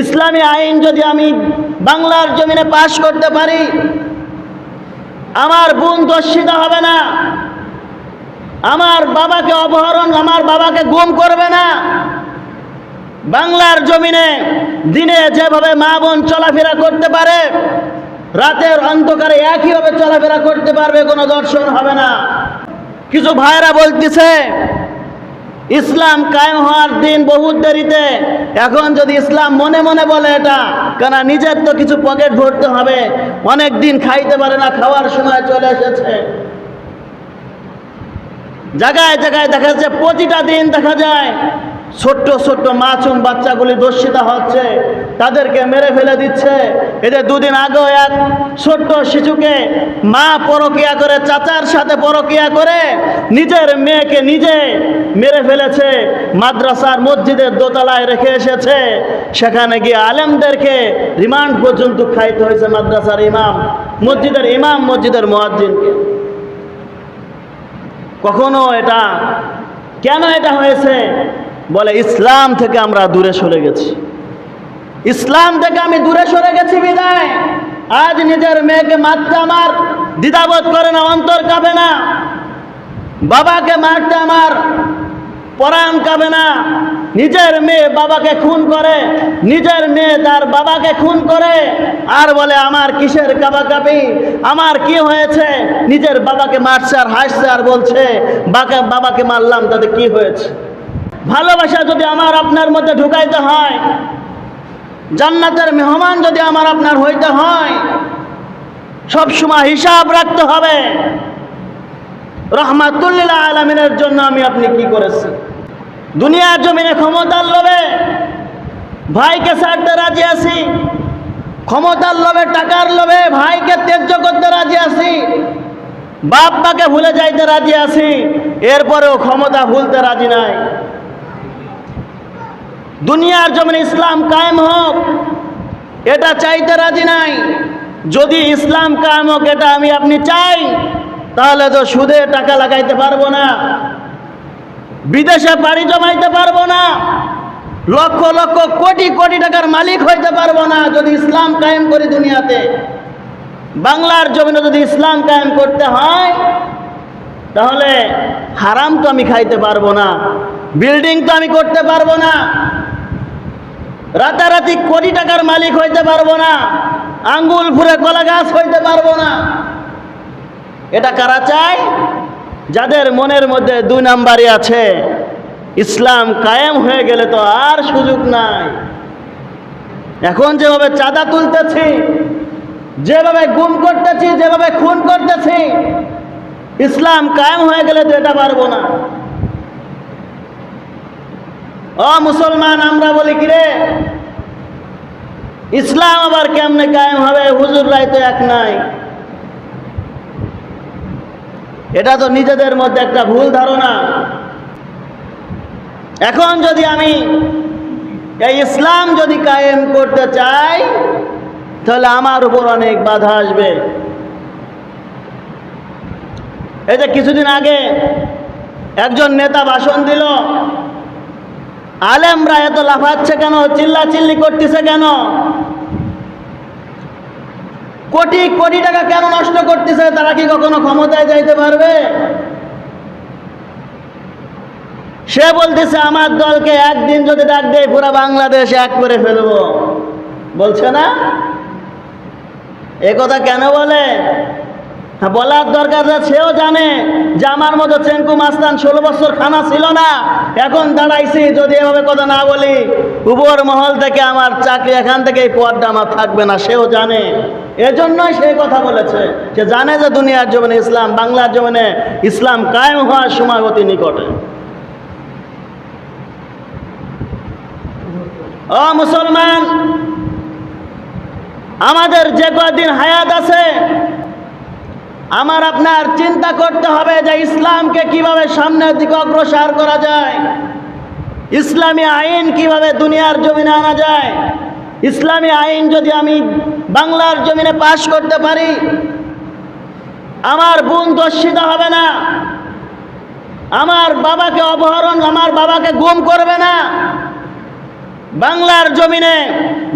ইসলামী আইন যদি আমি বাংলার জমিনে পাশ করতে পারি, আমার বোন দর্শিত হবে না, আমার বাবাকে অপহরণ, আমার বাবাকে গুম করবে না, বাংলার জমিনে দিনে যেভাবে মা বোন চলাফেরা করতে পারে, রাতের অন্ধকারে একইভাবে চলাফেরা করতে পারবে, কোনো দর্শন হবে না। কিছু ভাইরা বলতেছে ইসলাম কায়েম হওয়ার দিন বহুত দেরিতে। এখন যদি ইসলাম মনে মনে বলে এটা কেন নিজের তো কিছু পকেট ভরতে হবে। অনেক দিন খাইতে পারে না, খাওয়ার সময় চলে এসেছে। জায়গায় জায়গায় দেখা যাচ্ছে, প্রতিটা দিন দেখা যায় ছোট্ট ছোট্ট মাছুম বাচ্চাগুলি দর্শিতা হচ্ছে, তাদেরকে মেরে ফেলে দিচ্ছে। এদের দুদিন আগেও এক ছোট্ট শিশুকে মা পরকিয়া করে, চাচার সাথে পরকিয়া করে নিজের মেয়েকে নিজে মেরে ফেলেছে, মাদ্রাসার মসজিদের দোতলায় রেখে এসেছে। সেখানে গিয়ে আলেমদেরকে রিমান্ড পর্যন্ত খাইতে হয়েছে মাদ্রাসার ইমাম, মসজিদের ইমাম, মসজিদের মোয়াজ্জিনকে। কখনো এটা, কেন এটা হয়েছে? বলে, ইসলাম থেকে আমরা দূরে সরে গেছি। ইসলাম থেকে আমি দূরে সরে গেছি বিদায়। আজ নিজের মেয়েকে মারতে আমার, দ্বিধাবোধ করে না, অন্তর কাঁপে না। বাবাকে মারতে আমার, পরাণ কাঁপে না। নিজের মেয়ে বাবাকে খুন করে, নিজের মেয়ে তার বাবাকে খুন করে। আর বলে, আমার কিসের কাবা কাপি আমার কি হয়েছে? নিজের বাবাকে মারছে আর হাসছে আর বলছে, বাকে, বাবাকে মারলাম, তাতে কি হয়েছে? ভালোবাসা যদি আমার আপনার মধ্যে ঢুকাইতে হয়, জান্নাতের মেহমান যদি আমার আপনার হইতে হয় সব সময় হিসাব রাখতে হবে। রহমাতুল্লিল্লাহ আলমিনের জন্য আমি আপনি কি করেছি? দুনিয়ার জমিনে ক্ষমতার লোভে ভাইকে ছাড়তে রাজি আছি, ক্ষমতার লোভে টাকার লোভে ভাইকে ত্যায্য করতে রাজি আছি বাপ মাকে ভুলে যাইতে রাজি আছি, এরপরেও ক্ষমতা ভুলতে রাজি নাই। দুনিয়ার জমিনে ইসলাম কায়েম হোক, এটা চাইতে রাজি নাই। যদি ইসলাম কায়েম হোক, এটা আমি আপনি চাই, তাহলে তো সুদে টাকা লাগাইতে পারব না, বিদেশে পাড়ি জমাইতে পারব না, লক্ষ লক্ষ কোটি কোটি টাকার মালিক হইতে পারব না যদি ইসলাম কায়েম করি দুনিয়াতে। বাংলার জমিনে যদি ইসলাম কায়েম করতে হয়, তাহলে হারাম তো আমি খাইতে পারব না, বিল্ডিং তো আমি করতে পারব না রাতারাতি কোটি টাকার মালিক হইতে পারব না। আঙ্গুল ফুরে কলা গাছ হইতে পারব না। এটা কারা চায়? যাদের মনের মধ্যে দুই নাম্বারই আছে, ইসলাম কায়েম হয়ে গেলে তো আর সুযোগ নাই। এখন যেভাবে চাঁদা তুলতেছি, যেভাবে গুম করতেছি, যেভাবে খুন করতেছি, ইসলাম কায়েম হয়ে গেলে তো এটা পারব না। ও মুসলমান, আমরা বলি কি রে ইসলাম আবার কেমনে কায়েম হবে? হুজুর রায় তো এক নাই। এটা তো নিজেদের মধ্যে একটা ভুল ধারণা। এখন যদি আমি এই ইসলাম যদি কায়েম করতে চাই, তাহলে আমার উপর অনেক বাধা আসবে। এই যে কিছুদিন আগে একজন নেতা ভাষণ দিল আলেমরা এত লাফাচ্ছে কেন? চিল্লা চিল্লি করতেছে কেন? কোটি কোটি টাকা কেন নষ্ট করতেছে? তারা কি কখনো ক্ষমতায় যাইতে পারবে? সে বলতেছে, আমার দলকে একদিন যদি ডাক দেয় পুরো বাংলাদেশ এক করে ফেলব। বলছে না? কথা কেন বলে? বলার দরকার আছে, সেও জানে যে আমার মতো চেঙ্কু মাস্তান ষোলো বছর খানা ছিল না। এখন দাঁড়াইছি যদি এভাবে কথা না বলি উপর মহল থেকে আমার চাকরি এখান থেকে এই পদটা আমার থাকবে না সেও জানে। এজন্যই সে কথা বলেছে। সে জানে যে দুনিয়ার জমিনে ইসলাম বাংলার জমিনে ইসলাম কায়েম হওয়ার সময় অতি নিকটে। ও মুসলমান আমাদের যে কদিন হায়াত আছে আমার আপনার চিন্তা করতে হবে যে ইসলামকে কীভাবে সামনের দিকে অগ্রসর করা যায়। ইসলামী আইন কীভাবে দুনিয়ার জমিনে আনা যায়। ইসলামী আইন যদি আমি বাংলার জমিনে পাশ করতে পারি, আমার বোন দর্শিত হবে না। আমার বাবাকে অপহরণ, আমার বাবাকে গুম করবে না। বাংলার জমিনে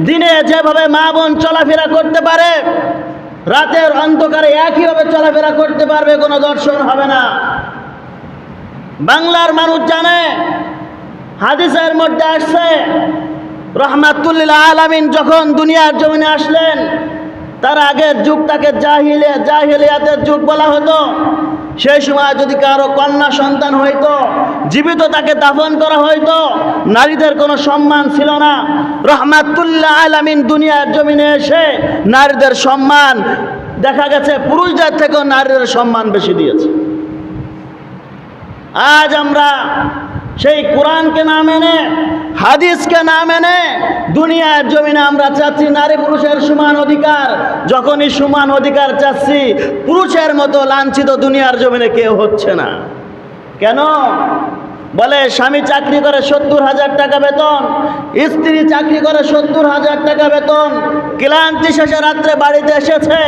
দিনে যেভাবে মা বোন চলাফেরা করতে পারে রাতের অন্ধকারে একইভাবে চলাফেরা করতে পারবে, কোনো দর্শন হবে না। বাংলার মানুষ জানে, হাদিসের মধ্যে আসছে, রহমাতুল্লিল আলামিন যখন দুনিয়ার জমিনে আসলেন, তার আগের যুগটাকে জাহিলে জাহিলিয়াতের যুগ বলা হতো। সেই সময় যদি কারও কন্যা সন্তান হইতো জীবিত তাকে দাফন করা হইতো নারীদের কোনো সম্মান ছিল না। রহমাতুল্লাহ আলামিন দুনিয়ার জমিনে এসে নারীদের সম্মান, দেখা গেছে পুরুষদের থেকেও নারীদের সম্মান বেশি দিয়েছে। আজ আমরা সেই কোরআনকে না মেনে, হাদিসকে না মেনে দুনিয়ার জমিনে আমরা চাচ্ছি নারী পুরুষের সমান অধিকার। যখনই সমান অধিকার চাচ্ছি, পুরুষের মতো লাঞ্ছিত দুনিয়ার জমিনে কেউ হচ্ছে না। কেন? বলে, স্বামী চাকরি করে সত্তর হাজার টাকা বেতন, স্ত্রী চাকরি করে সত্তর হাজার টাকা বেতন, ক্লান্তি শেষে রাত্রে বাড়িতে এসেছে,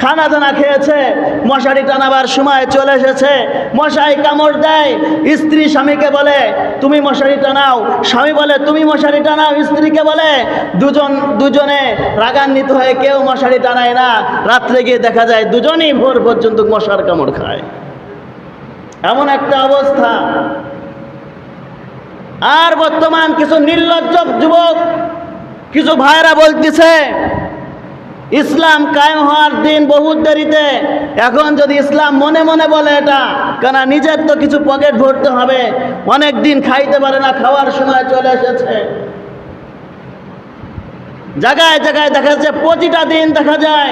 খানা দানা খেয়েছে, মশারি টানাবার সময় চলে এসেছে, মশাই কামড় দেয়, স্ত্রী স্বামীকে বলে, তুমি মশারি টানাও। স্বামী বলে, তুমি মশারি টানাও। স্ত্রীকে বলে, দুজন, দুজনে রাগান্বিত হয়ে কেউ মশারি টানায় না। রাত্রে গিয়ে দেখা যায়, দুজনেই ভোর পর্যন্ত মশার কামড় খায়। এমন একটা অবস্থা। আর বর্তমান কিছু নির্লজ্জ যুবক, কিছু ভাইরা বলতেছে, ইসলাম কায়েম হওয়ার দিন বহুত দেরিতে। এখন যদি ইসলাম মনে মনে বলে এটা কেন নিজের তো কিছু পকেট ভরতে হবে। অনেক দিন খাইতে পারে না, খাওয়ার সময় চলে এসেছে। জায়গায় জায়গায় দেখা যাচ্ছে, প্রতিটা দিন দেখা যায়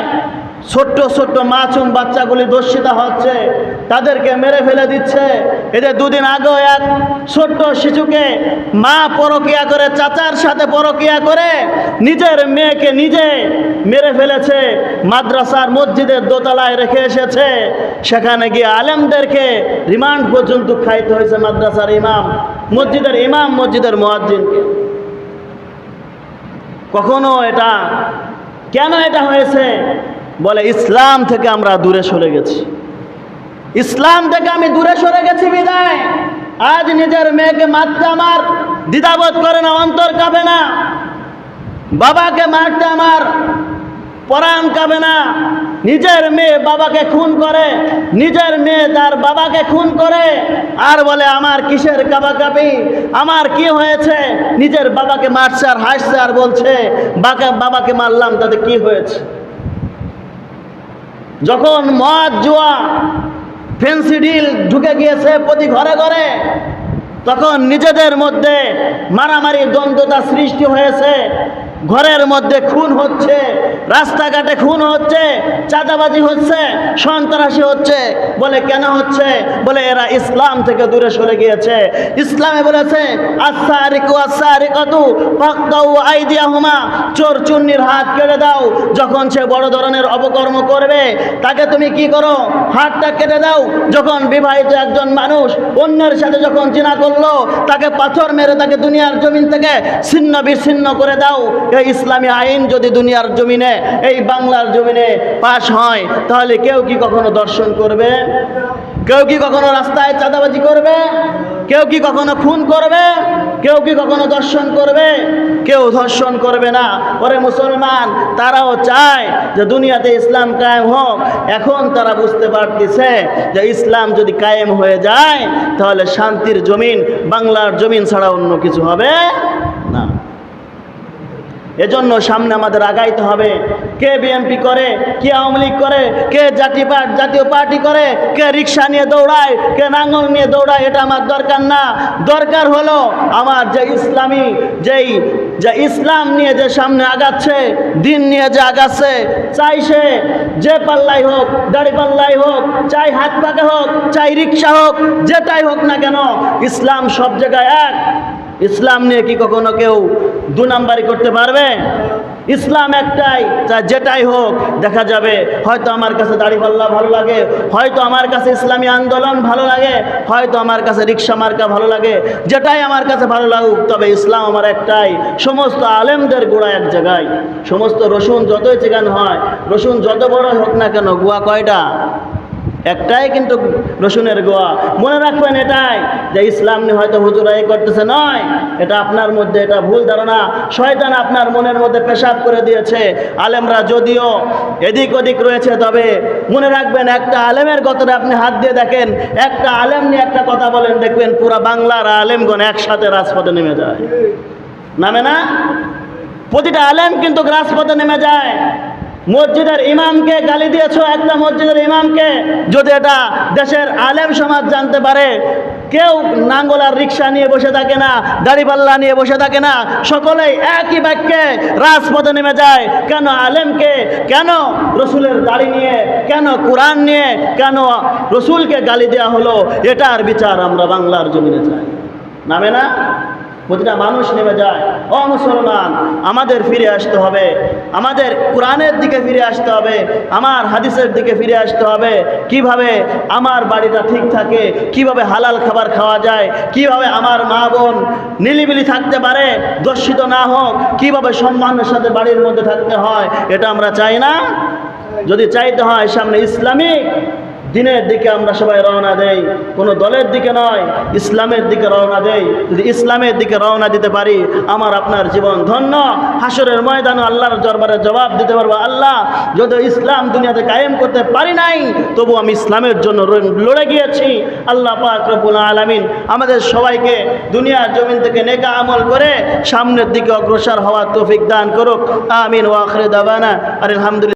ছোট্ট ছোট্ট মাছুম বাচ্চাগুলি দর্শিতা হচ্ছে, তাদেরকে মেরে ফেলে দিচ্ছে। এদের দুদিন আগেও এক ছোট্ট শিশুকে মা পরকিয়া করে, চাচার সাথে পরকিয়া করে নিজের মেয়েকে নিজে মেরে ফেলেছে, মাদ্রাসার মসজিদের দোতলায় রেখে এসেছে। সেখানে গিয়ে আলেমদেরকে রিমান্ড পর্যন্ত খাইতে হয়েছে মাদ্রাসার ইমাম, মসজিদের ইমাম, মসজিদের মোয়াজ্জিনকে। কখনো এটা, কেন এটা হয়েছে? বলে, ইসলাম থেকে আমরা দূরে সরে গেছি। ইসলাম থেকে আমি দূরে সরে গেছি বিদায়। আজ নিজের মেয়েকে মারতে আমার দ্বিধাবোধ করে না, অন্তর কাঁপে না। বাবাকে মারতে আমার পরাণ কাঁপে না। নিজের মেয়ে বাবাকে খুন করে, নিজের মেয়ে তার বাবাকে খুন করে। আর বলে, আমার কিসের কাবা কাপি আমার কি হয়েছে? নিজের বাবাকে মারছে আর হাসছে আর বলছে, বাকে, বাবাকে মারলাম, তাতে কি হয়েছে? যখন মদ, জুয়া ফেন্সি ডিল ঢুকে গিয়েছে প্রতি ঘরে ঘরে, তখন নিজেদের মধ্যে মারামারি দ্বন্দ্বতা সৃষ্টি হয়েছে। ঘরের মধ্যে খুন হচ্ছে, রাস্তাঘাটে খুন হচ্ছে, চাঁদাবাজি হচ্ছে, সন্ত্রাসী হচ্ছে, বলে কেন হচ্ছে? বলে এরা ইসলাম থেকে দূরে সরে গিয়েছে। ইসলামে বলেছে আইদিয়াহুমা, চোর চুন্নির হাত কেটে দাও, যখন সে বড় ধরনের অপকর্ম করবে, তাকে তুমি কি করো? হাতটা কেটে দাও। যখন বিবাহিত একজন মানুষ অন্যের সাথে যখন চিনা করল, তাকে পাথর মেরে তাকে দুনিয়ার জমিন থেকে ছিন্ন বিচ্ছিন্ন করে দাও। এই ইসলামী আইন যদি দুনিয়ার জমিনে, এই বাংলার জমিনে পাশ হয়, তাহলে কেউ কি কখনো দর্শন করবে? কেউ কি কখনো রাস্তায় চাঁদাবাজি করবে? কেউ কি কখনো খুন করবে? কেউ কি কখনো দর্শন করবে? কেউ ধর্ষণ করবে না। ওরে মুসলমান, তারাও চায় যে দুনিয়াতে ইসলাম কায়েম হোক। এখন তারা বুঝতে পারতেছে যে ইসলাম যদি কায়েম হয়ে যায়, তাহলে শান্তির জমিন, বাংলার জমিন ছাড়া অন্য কিছু হবে না। এজন্য সামনে আমাদের আগাইতে হবে। কে বিএনপি করে, কে আওয়ামী লীগ করে, কে জাতীয় জাতীয় পার্টি করে, কে রিক্সা নিয়ে দৌড়ায়, কে নাঙ্গল নিয়ে দৌড়ায়, এটা আমার দরকার না। দরকার হলো আমার যে ইসলামী, যেই, যে ইসলাম নিয়ে যে সামনে আগাচ্ছে, দিন নিয়ে যে আগাচ্ছে, চাই সে যে পাল্লাই হোক, দাড়ি পাল্লাই হোক, চাই হাত পাকে হোক, চাই রিক্সা হোক, যেটাই হোক না কেন, ইসলাম সব জায়গায় এক। ইসলাম নিয়ে কি কখনো কেউ দু নাম্বারি করতে পারবে? ইসলাম একটাই, তা যেটাই হোক, দেখা যাবে, হয়তো আমার কাছে দাড়িপাল্লা ভালো লাগে, হয়তো আমার কাছে ইসলামী আন্দোলন ভালো লাগে, হয়তো আমার কাছে রিক্সা মার্কা ভালো লাগে, যেটাই আমার কাছে ভালো লাগুক, তবে ইসলাম আমার একটাই, সমস্ত আলেমদের গোড়া এক জায়গায়। সমস্ত রসুন যতই চেগান হয়, রসুন যত বড় হোক না কেন, গুয়া কয়টা? একটাই কিন্তু রসুনের গোয়া। মনে রাখবেন এটাই, যে ইসলাম নিয়ে হয়তো হুজুরাই করতেছে নয়। এটা আপনার মধ্যে এটা ভুল ধারণা। শয়তান আপনার মনের মধ্যে পেশাব করে দিয়েছে। আলেমরা যদিও এদিক ওদিক রয়েছে, তবে মনে রাখবেন একটা আলেমের গতরে আপনি হাত দিয়ে দেখেন, একটা আলেম নিয়ে একটা কথা বলেন, দেখবেন পুরা বাংলার আলেমগণ একসাথে রাজপথে নেমে যায়। নামে না? প্রতিটা আলেম কিন্তু রাজপথে নেমে যায়। মসজিদের ইমামকে গালি দিয়েছ, একটা মসজিদের ইমামকে। যদি এটা দেশের আলেম সমাজ জানতে পারে, কেউ নাঙ্গল আর রিক্সা নিয়ে বসে থাকে না দাড়িপাল্লা নিয়ে বসে থাকে না, সকলেই একই বাক্যে রাজপথে নেমে যায়, কেন আলেমকে, কেন রসুলের দাড়ি নিয়ে, কেন কোরআন নিয়ে, কেন রসুলকে গালি দেওয়া হলো, এটার বিচার আমরা বাংলার জমিনে চাই। নামে না? প্রতিটা মানুষ নেমে যায়। ও মুসলমান, আমাদের ফিরে আসতে হবে। আমাদের কোরআনের দিকে ফিরে আসতে হবে। আমার হাদিসের দিকে ফিরে আসতে হবে। কীভাবে আমার বাড়িটা ঠিক থাকে? কীভাবে হালাল খাবার খাওয়া যায়? কীভাবে আমার মা বোন নিলিবিলি থাকতে পারে? দর্শিত না হোক, কীভাবে সম্মানের সাথে বাড়ির মধ্যে থাকতে হয়? এটা আমরা চাই না। যদি চাইতে হয়, সামনে ইসলামিক দিনের দিকে আমরা সবাই রওনা দেই, কোনো দলের দিকে নয়, ইসলামের দিকে রওনা দেই। যদি ইসলামের দিকে রওনা দিতে পারি, আমার আপনার জীবন ধন্য। হাসরের ময়দানে আল্লাহর দরবারে জবাব দিতে পারব, আল্লাহ যদি ইসলাম দুনিয়াতে কায়েম করতে পারি নাই তবু আমি ইসলামের জন্য লড়ে গিয়েছি। আল্লাহ পাক রব্বুল আলামিন আমাদের সবাইকে দুনিয়ার জমিন থেকে নেকা আমল করে সামনের দিকে অগ্রসর হওয়ার তৌফিক দান করুক। আমিন ওয়াখরে দাবানা আর আলহামদুলিল্লাহ।